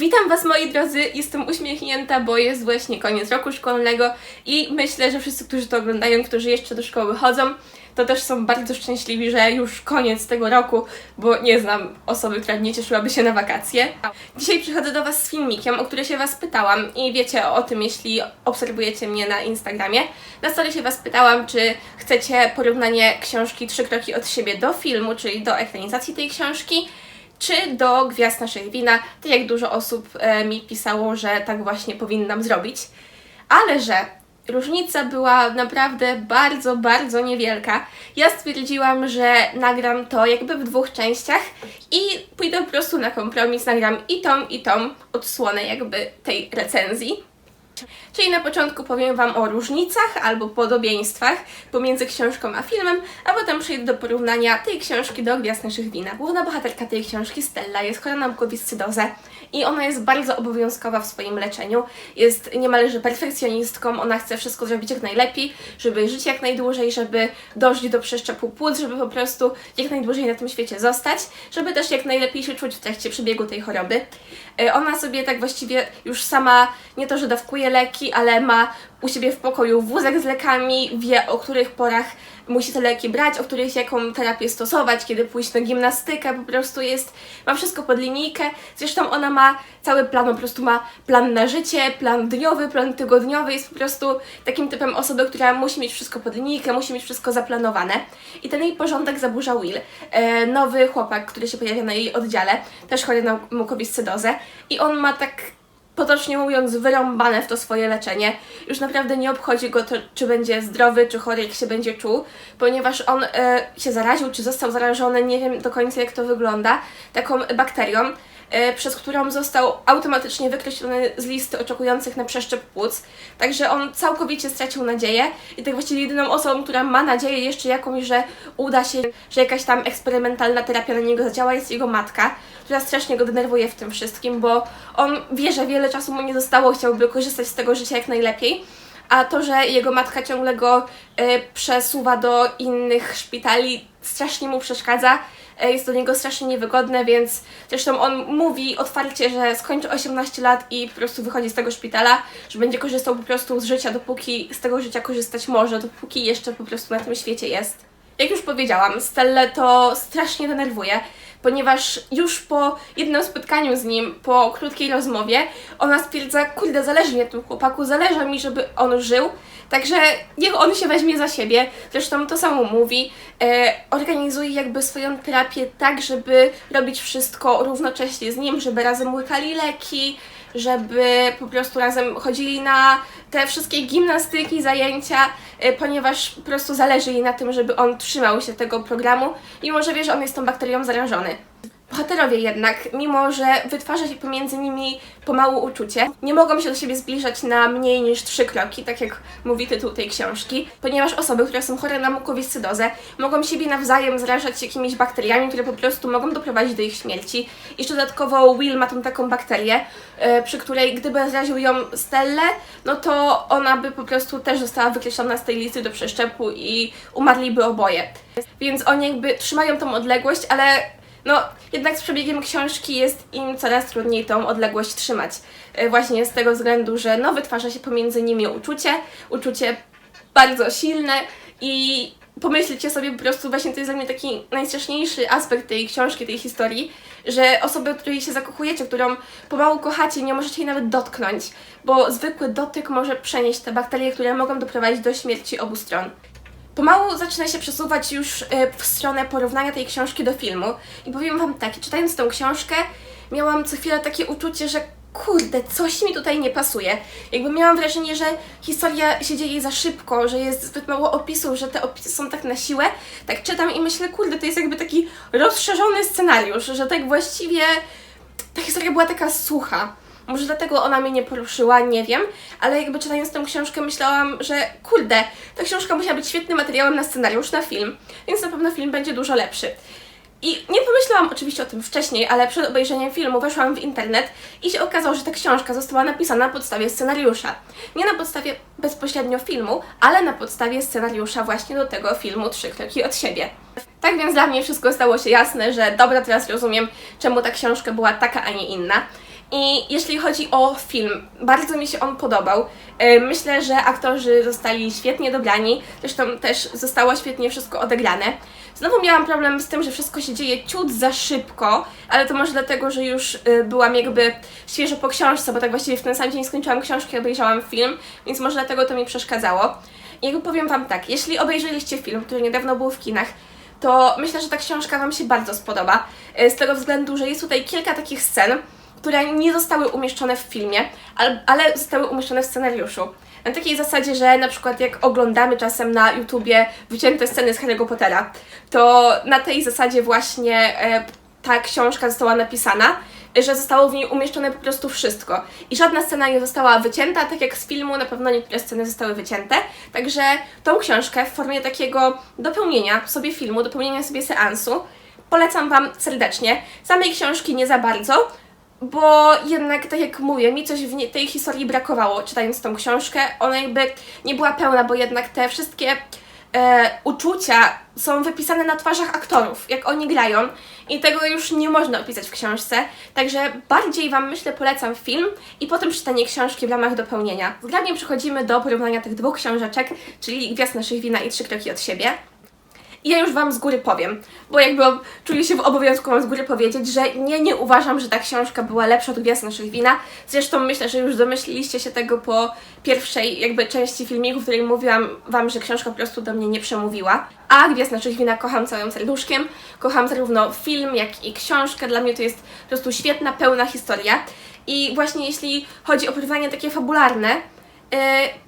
Witam Was moi drodzy, jestem uśmiechnięta, bo jest właśnie koniec roku szkolnego i myślę, że wszyscy, którzy to oglądają, którzy jeszcze do szkoły chodzą, to też są bardzo szczęśliwi, że już koniec tego roku, bo nie znam osoby, która nie cieszyłaby się na wakacje. Dzisiaj przychodzę do Was z filmikiem, o który się Was pytałam i wiecie o tym, jeśli obserwujecie mnie na Instagramie. Na story się Was pytałam, czy chcecie porównanie książki Trzy kroki od siebie do filmu, czyli do ekranizacji tej książki czy do Gwiazd Naszych Wina, tak jak dużo osób e, mi pisało, że tak właśnie powinnam zrobić. Ale że różnica była naprawdę bardzo, bardzo niewielka, ja stwierdziłam, że nagram to jakby w dwóch częściach i pójdę po prostu na kompromis, nagram i tą, i tą odsłonę jakby tej recenzji. Czyli na początku powiem Wam o różnicach albo podobieństwach pomiędzy książką a filmem, a potem przejdę do porównania tej książki do Gwiazd Naszych Wina. Główna bohaterka tej książki, Stella, jest chora na mukowiscydozę i ona jest bardzo obowiązkowa w swoim leczeniu. Jest niemalże perfekcjonistką, ona chce wszystko zrobić jak najlepiej, żeby żyć jak najdłużej, żeby dojść do przeszczepu płuc, żeby po prostu jak najdłużej na tym świecie zostać, żeby też jak najlepiej się czuć w trakcie przebiegu tej choroby. E, Ona sobie tak właściwie już sama nie to, że dawkuje leki, ale ma u siebie w pokoju wózek z lekami, wie o których porach musi te leki brać, o których jaką terapię stosować, kiedy pójść na gimnastykę, po prostu jest, ma wszystko pod linijkę. Zresztą ona ma cały plan, po prostu ma plan na życie, plan dniowy, plan tygodniowy, jest po prostu takim typem osoby, która musi mieć wszystko pod linijkę, musi mieć wszystko zaplanowane. I ten jej porządek zaburza Will, e, nowy chłopak, który się pojawia na jej oddziale, też chory na mukowiscydozę i on ma tak potocznie mówiąc, wyrąbane w to swoje leczenie. Już naprawdę nie obchodzi go to, czy będzie zdrowy, czy chory, jak się będzie czuł, ponieważ on e, się zaraził, czy został zarażony, nie wiem do końca jak to wygląda, taką bakterią, przez którą został automatycznie wykreślony z listy oczekujących na przeszczep płuc. Także on całkowicie stracił nadzieję i tak właściwie jedyną osobą, która ma nadzieję jeszcze jakąś, że uda się, że jakaś tam eksperymentalna terapia na niego zadziała, jest jego matka, która strasznie go denerwuje w tym wszystkim, bo on wie, że wiele czasu mu nie zostało, chciałby korzystać z tego życia jak najlepiej. A to, że jego matka ciągle go e, przesuwa do innych szpitali, strasznie mu przeszkadza. E, jest do niego strasznie niewygodne, więc zresztą on mówi otwarcie, że skończy 18 lat i po prostu wychodzi z tego szpitala, że będzie korzystał po prostu z życia, dopóki z tego życia korzystać może, dopóki jeszcze po prostu na tym świecie jest. Jak już powiedziałam, Stellę to strasznie denerwuje, ponieważ już po jednym spotkaniu z nim, po krótkiej rozmowie, ona stwierdza, kurde, zależy mi na tym chłopaku, zależy mi, żeby on żył, także niech on się weźmie za siebie. Zresztą to samo mówi, e, organizuje jakby swoją terapię tak, żeby robić wszystko równocześnie z nim, żeby razem łykali leki, żeby po prostu razem chodzili na te wszystkie gimnastyki, zajęcia, ponieważ po prostu zależy jej na tym, żeby on trzymał się tego programu, mimo że wie, że on jest tą bakterią zarażony. Bohaterowie jednak, mimo że wytwarza się pomiędzy nimi pomału uczucie, nie mogą się do siebie zbliżać na mniej niż trzy kroki, tak jak mówi tytuł tej książki, ponieważ osoby, które są chore na mukowiscydozę, mogą siebie nawzajem zarażać jakimiś bakteriami, które po prostu mogą doprowadzić do ich śmierci. Jeszcze dodatkowo Will ma tą taką bakterię, e, przy której gdyby zaraził ją Stellę, no to ona by po prostu też została wykreślona z tej listy do przeszczepu i umarliby oboje. Więc oni jakby trzymają tą odległość, ale no, jednak z przebiegiem książki jest im coraz trudniej tą odległość trzymać. E, Właśnie z tego względu, że no, wytwarza się pomiędzy nimi uczucie, uczucie bardzo silne i pomyślcie sobie po prostu, właśnie to jest dla mnie taki najstraszniejszy aspekt tej książki, tej historii, że osoby, której się zakochujecie, którą pomału kochacie, nie możecie jej nawet dotknąć, bo zwykły dotyk może przenieść te bakterie, które mogą doprowadzić do śmierci obu stron. Pomału zaczyna się przesuwać już e, w stronę porównania tej książki do filmu i powiem Wam tak, czytając tą książkę miałam co chwilę takie uczucie, że kurde, coś mi tutaj nie pasuje. Jakby miałam wrażenie, że historia się dzieje za szybko, że jest zbyt mało opisów, że te opisy są tak na siłę. Tak czytam i myślę, kurde, to jest jakby taki rozszerzony scenariusz, że tak właściwie ta historia była taka sucha. Może dlatego ona mnie nie poruszyła, nie wiem, ale jakby czytając tę książkę myślałam, że kurde, ta książka musiała być świetnym materiałem na scenariusz, na film, więc na pewno film będzie dużo lepszy. I nie pomyślałam oczywiście o tym wcześniej, ale przed obejrzeniem filmu weszłam w internet i się okazało, że ta książka została napisana na podstawie scenariusza. Nie na podstawie bezpośrednio filmu, ale na podstawie scenariusza właśnie do tego filmu Trzy kroki od siebie. Tak więc dla mnie wszystko stało się jasne, że dobra, teraz rozumiem, czemu ta książka była taka, a nie inna. I jeśli chodzi o film, bardzo mi się on podobał. E, Myślę, że aktorzy zostali świetnie dobrani, zresztą też zostało świetnie wszystko odegrane. Znowu miałam problem z tym, że wszystko się dzieje ciut za szybko, ale to może dlatego, że już y, byłam jakby świeżo po książce, bo tak właściwie w ten sam dzień skończyłam książkę i obejrzałam film, więc może dlatego to mi przeszkadzało. Jakby powiem Wam tak, jeśli obejrzeliście film, który niedawno był w kinach, to myślę, że ta książka Wam się bardzo spodoba, y, z tego względu, że jest tutaj kilka takich scen, które nie zostały umieszczone w filmie, ale, zostały umieszczone w scenariuszu. Na takiej zasadzie, że na przykład jak oglądamy czasem na YouTubie wycięte sceny z Harry'ego Pottera, to na tej zasadzie właśnie e, ta książka została napisana, że zostało w niej umieszczone po prostu wszystko. I żadna scena nie została wycięta, tak jak z filmu na pewno niektóre sceny zostały wycięte. Także tą książkę w formie takiego dopełnienia sobie filmu, dopełnienia sobie seansu polecam Wam serdecznie. Samej książki nie za bardzo, bo jednak, tak jak mówię, mi coś w tej historii brakowało, czytając tą książkę. Ona jakby nie była pełna, bo jednak te wszystkie e, uczucia są wypisane na twarzach aktorów, jak oni grają i tego już nie można opisać w książce, także bardziej Wam, myślę, polecam film i potem czytanie książki w ramach dopełnienia. Zgrabnie przechodzimy do porównania tych dwóch książeczek, czyli Gwiazd naszych wina i Trzy kroki od siebie. I ja już Wam z góry powiem, bo jakby czuję się w obowiązku Wam z góry powiedzieć, że nie, nie uważam, że ta książka była lepsza od Gwiazd naszych wina. Zresztą myślę, że już domyśliliście się tego po pierwszej jakby części filmiku, w której mówiłam Wam, że książka po prostu do mnie nie przemówiła. A Gwiazd naszych wina kocham całym serduszkiem. Kocham zarówno film, jak i książkę. Dla mnie to jest po prostu świetna, pełna historia. I właśnie jeśli chodzi o porównanie takie fabularne, yy,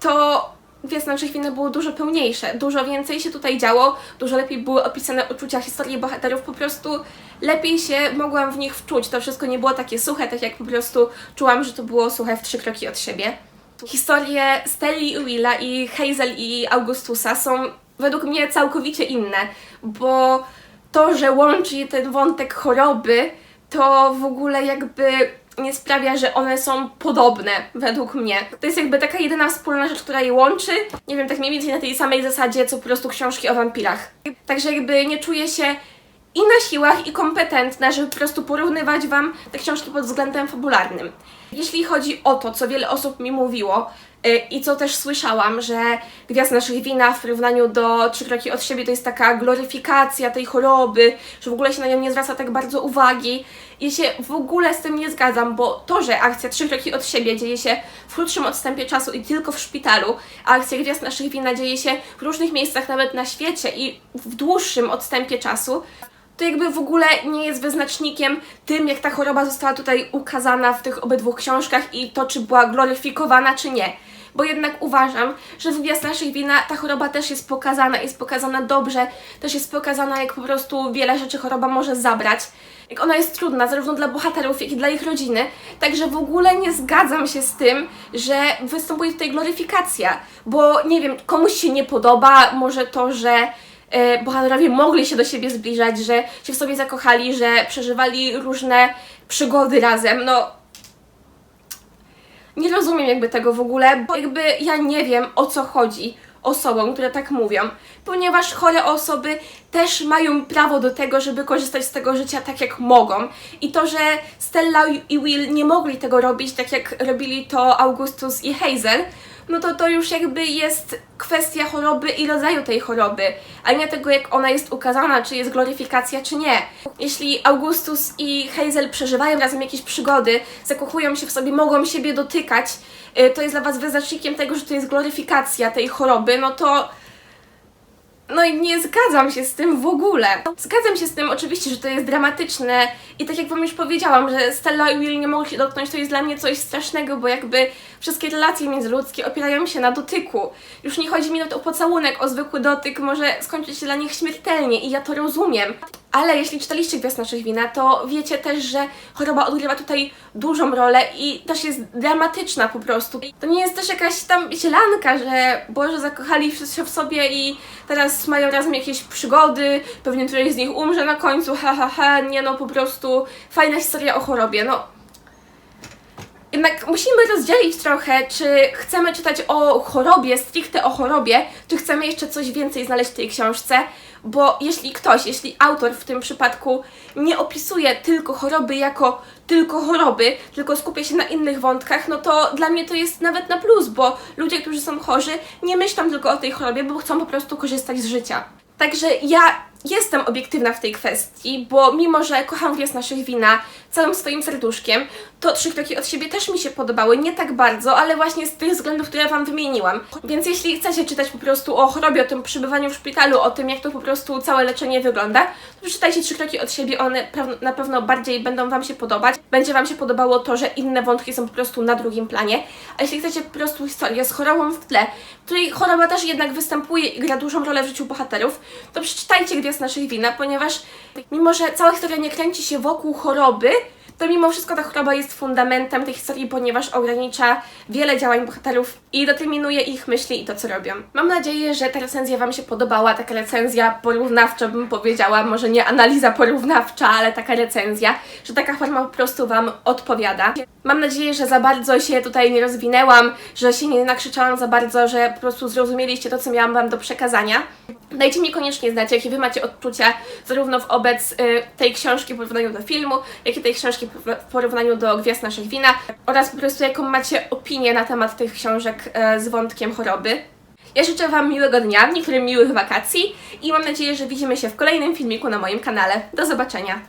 to Gwiazd naszych wina było dużo pełniejsze, dużo więcej się tutaj działo, dużo lepiej były opisane uczucia, historie bohaterów, po prostu lepiej się mogłam w nich wczuć. To wszystko nie było takie suche, tak jak po prostu czułam, że to było suche w trzy kroki od siebie. Historie Stelli i Willa i Hazel i Augustusa są według mnie całkowicie inne, bo to, że łączy ten wątek choroby, to w ogóle jakby nie sprawia, że one są podobne, według mnie. To jest jakby taka jedyna wspólna rzecz, która je łączy. Nie wiem, tak mniej więcej na tej samej zasadzie, co po prostu książki o wampirach. Także jakby nie czuję się i na siłach, i kompetentna, żeby po prostu porównywać Wam te książki pod względem fabularnym. Jeśli chodzi o to, co wiele osób mi mówiło i co też słyszałam, że Gwiazd naszych wina w porównaniu do Trzy kroki od siebie to jest taka gloryfikacja tej choroby, że w ogóle się na nią nie zwraca tak bardzo uwagi. Ja się w ogóle z tym nie zgadzam, bo to, że akcja Trzy kroki od siebie dzieje się w krótszym odstępie czasu i tylko w szpitalu, a akcja Gwiazd naszych wina dzieje się w różnych miejscach, nawet na świecie i w dłuższym odstępie czasu, to jakby w ogóle nie jest wyznacznikiem tym, jak ta choroba została tutaj ukazana w tych obydwu książkach i to, czy była gloryfikowana, czy nie. Bo jednak uważam, że w Gwiazd naszych wina ta choroba też jest pokazana, jest pokazana dobrze, też jest pokazana, jak po prostu wiele rzeczy choroba może zabrać. Jak ona jest trudna, zarówno dla bohaterów, jak i dla ich rodziny. Także w ogóle nie zgadzam się z tym, że występuje tutaj gloryfikacja, bo nie wiem, komuś się nie podoba, może to, że e, bohaterowie mogli się do siebie zbliżać, że się w sobie zakochali, że przeżywali różne przygody razem. No, nie rozumiem jakby tego w ogóle, bo jakby ja nie wiem o co chodzi osobom, które tak mówią, ponieważ chore osoby też mają prawo do tego, żeby korzystać z tego życia tak jak mogą. I to, że Stella i Will nie mogli tego robić tak jak robili to Augustus i Hazel, no to to już jakby jest kwestia choroby i rodzaju tej choroby, a nie tego jak ona jest ukazana, czy jest gloryfikacja, czy nie. Jeśli Augustus i Hazel przeżywają razem jakieś przygody, zakochują się w sobie, mogą siebie dotykać, y, to jest dla Was wyznacznikiem tego, że to jest gloryfikacja tej choroby, no to no i nie zgadzam się z tym w ogóle. Zgadzam się z tym oczywiście, że to jest dramatyczne i tak jak Wam już powiedziałam, że Stella i Will nie mogli się dotknąć, to jest dla mnie coś strasznego, bo jakby wszystkie relacje międzyludzkie opierają się na dotyku. Już nie chodzi mi nawet o pocałunek, o zwykły dotyk może skończyć się dla nich śmiertelnie i ja to rozumiem. Ale jeśli czytaliście Gwiazd naszych wina, to wiecie też, że choroba odgrywa tutaj dużą rolę i też jest dramatyczna po prostu. To nie jest też jakaś tam zielanka, że Boże zakochali się w sobie i teraz mają razem jakieś przygody, pewnie któryś z nich umrze na końcu, ha ha ha, nie no po prostu fajna historia o chorobie, no Jednak musimy rozdzielić trochę, czy chcemy czytać o chorobie, stricte o chorobie, czy chcemy jeszcze coś więcej znaleźć w tej książce, bo jeśli ktoś, jeśli autor w tym przypadku nie opisuje tylko choroby jako tylko choroby, tylko skupia się na innych wątkach, no to dla mnie to jest nawet na plus, bo ludzie, którzy są chorzy, nie myślą tylko o tej chorobie, bo chcą po prostu korzystać z życia. Także ja jestem obiektywna w tej kwestii, bo mimo, że kocham Wies naszych wina całym swoim serduszkiem, to trzy kroki od siebie też mi się podobały, nie tak bardzo, ale właśnie z tych względów, które Wam wymieniłam. Więc jeśli chcecie czytać po prostu o chorobie, o tym przebywaniu w szpitalu, o tym, jak to po prostu całe leczenie wygląda, to przeczytajcie trzy kroki od siebie, one na pewno bardziej będą Wam się podobać. Będzie Wam się podobało to, że inne wątki są po prostu na drugim planie. A jeśli chcecie po prostu historię z chorobą w tle, w której choroba też jednak występuje i gra dużą rolę w życiu bohaterów, to przeczytajcie Gwiazd naszych wina, ponieważ mimo, że cała historia nie kręci się wokół choroby, to mimo wszystko ta choroba jest fundamentem tej historii, ponieważ ogranicza wiele działań bohaterów i determinuje ich myśli i to, co robią. Mam nadzieję, że ta recenzja Wam się podobała, taka recenzja porównawcza bym powiedziała, może nie analiza porównawcza, ale taka recenzja, że taka forma po prostu Wam odpowiada. Mam nadzieję, że za bardzo się tutaj nie rozwinęłam, że się nie nakrzyczałam za bardzo, że po prostu zrozumieliście to, co miałam Wam do przekazania. Dajcie mi koniecznie znać, jakie Wy macie odczucia zarówno wobec y, tej książki w porównaniu do filmu, jak i tej książki w porównaniu do Gwiazd Naszych Wina oraz po prostu jaką macie opinię na temat tych książek e, z wątkiem choroby. Ja życzę Wam miłego dnia, niektórym miłych wakacji i mam nadzieję, że widzimy się w kolejnym filmiku na moim kanale. Do zobaczenia!